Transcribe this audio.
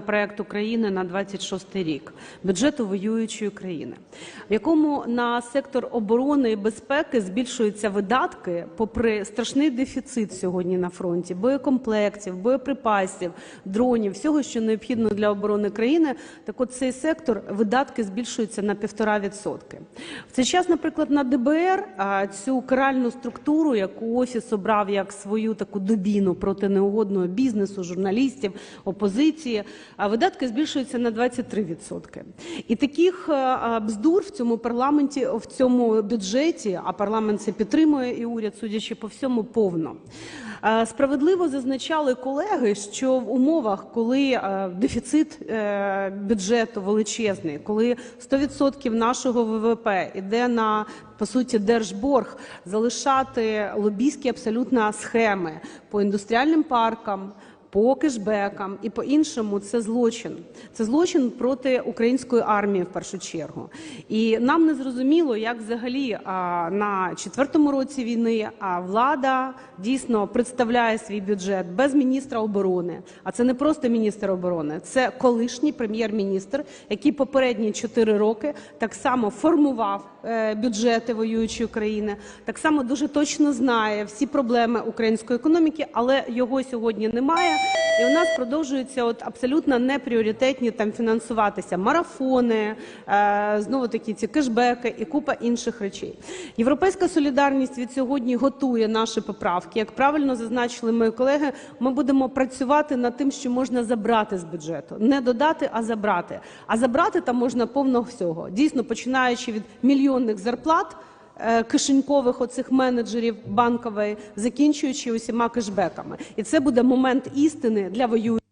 проект України на 26 рік бюджету воюючої країни, в якому на сектор оборони і безпеки збільшуються видатки, попри страшний дефіцит сьогодні на фронті боєкомплектів, боєприпасів, дронів, всього, що необхідно для оборони країни. Так, от цей сектор видатки збільшуються на 1,5%. В цей час, наприклад, на ДБР цю каральну структуру, яку офіс обрав як свою таку дубіну проти неугодного бізнесу, журналістів, опозиції, видатки збільшуються на 23%. І таких а, бздур в цьому парламенті, в цьому бюджеті, а парламент це підтримує і уряд, судячи по всьому, повно. Е, Справедливо зазначали колеги, що в умовах, коли е, дефіцит е, бюджету величезний, коли 100% нашого ВВП іде на по суті держборг, залишати лобійські абсолютно схеми по індустріальним паркам. По кешбекам і по іншому це злочин. Це злочин проти української армії в першу чергу. І нам не зрозуміло, як взагалі на четвертому році війни а, влада дійсно представляє свій бюджет без міністра оборони. А це не просто міністр оборони, це колишній прем'єр-міністр, який попередні чотири роки так само формував е, бюджети воюючої країни, так само дуже точно знає всі проблеми української економіки, але його сьогодні немає. І у нас продовжуються от абсолютно непріоритетні там фінансуватися марафони, е, знову таки ці кешбеки і купа інших речей. Європейська солідарність від сьогодні готує наші поправки. Як правильно зазначили мої колеги, ми будемо працювати над тим, що можна забрати з бюджету, не додати, а забрати. А забрати там можна повно всього. Дійсно, починаючи від мільйонних зарплат кишенькових оцих менеджерів банкової, закінчуючи усіма кешбеками. І це буде момент істини для воюючих.